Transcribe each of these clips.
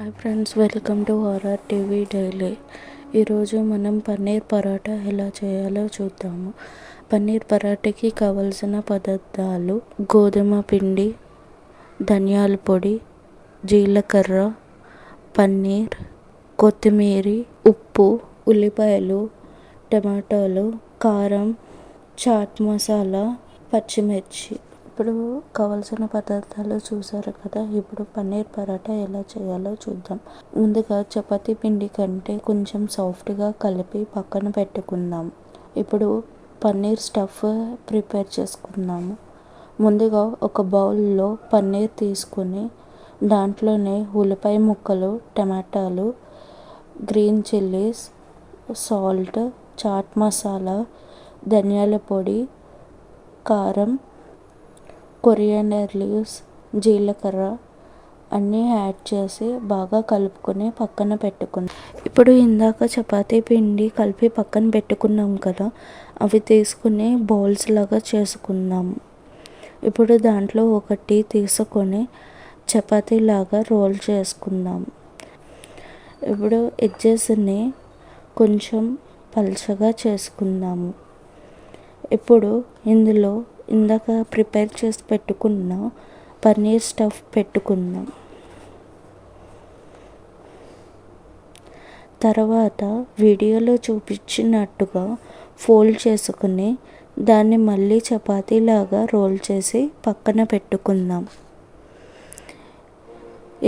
Hi friends welcome to R R TV daily ఈరోజు మనం పన్నీర్ పరాటా ఎలా చేయాలో చూద్దాము. పన్నీర్ పరాటాకి కావలసిన పదార్థాలు గోధుమ పిండి ధనియాల పొడి జీలకర్ర పన్నీర్ కొత్తిమీర ఉప్పు ఉల్లిపాయలు టమాటాలు కారం చాట్ మసాలా పచ్చిమిర్చి. ఇప్పుడు కావలసిన పదార్థాలు చూసారు కదా ఇప్పుడు పన్నీర్ పరాటా ఎలా చేయాలో చూద్దాం. ముందుగా చపాతీ పిండి కంటే కొంచెం సాఫ్ట్గా కలిపి పక్కన పెట్టుకుందాం. ఇప్పుడు పన్నీర్ స్టఫ్ ప్రిపేర్ చేసుకుందాము. ముందుగా ఒక బౌల్లో పన్నీర్ తీసుకుని దాంట్లోనే ఉల్లిపాయ ముక్కలు టమాటాలు green chillies salt chaat masala ధనియాల పొడి కారం కొరియాండర్ లీవ్స్ జీలకర్ర అన్నీ యాడ్ చేసి బాగా కలుపుకొని పక్కన పెట్టుకున్నాం. ఇప్పుడు ఇందాక చపాతీ పిండి కలిపి పక్కన పెట్టుకున్నాం కదా అవి తీసుకుని బౌల్స్ లాగా చేసుకుందాం. ఇప్పుడు దాంట్లో ఒకటి తీసుకొని చపాతీ లాగా రోల్ చేసుకుందాం. ఇప్పుడు ఎడ్జెస్ని కొంచెం పల్చగా చేసుకుందాము. ఇప్పుడు ఇందులో ఇందాక ప్రిపేర్ చేసి పెట్టుకున్న పన్నీర్ స్టఫ్ పెట్టుకుందాం. తర్వాత వీడియోలో చూపించినట్టుగా ఫోల్డ్ చేసుకుని దాన్ని మళ్ళీ చపాతీలాగా రోల్ చేసి పక్కన పెట్టుకుందాం.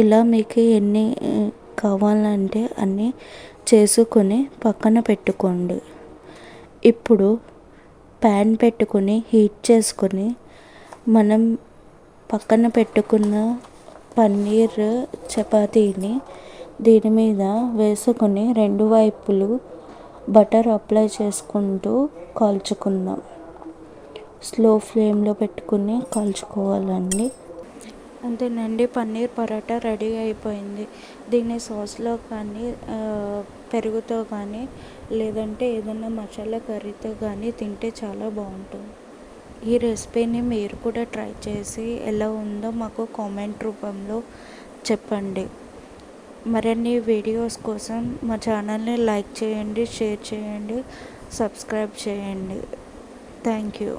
ఇలా మీకు ఎన్ని కావాలంటే అన్నీ చేసుకొని పక్కన పెట్టుకోండి. ఇప్పుడు ప్యాన్ పెట్టుకొని హీట్ చేసుకొని మనం పక్కన పెట్టుకున్న పన్నీర్ చపాతీని దీని మీద వేసుకొని రెండు వైపులు బటర్ అప్లై చేసుకుంటూ కాల్చుకుందాం. స్లో ఫ్లేమ్లో పెట్టుకుని కాల్చుకోవాలండి. అంతేనండి పన్నీర్ పరాటా రెడీ అయిపోయింది. దీన్ని సాస్లో కానీ పెరుగుతో కానీ లేదంటే ఏదైనా మసాలా కర్రీతో కానీ తింటే చాలా బాగుంటుంది. ఈ రెసిపీని మీరు కూడా ట్రై చేసి ఎలా ఉందో మాకు కామెంట్ రూపంలో చెప్పండి. మరిన్ని వీడియోస్ కోసం మా ఛానల్ని లైక్ చేయండి షేర్ చేయండి సబ్స్క్రైబ్ చేయండి. Thank you.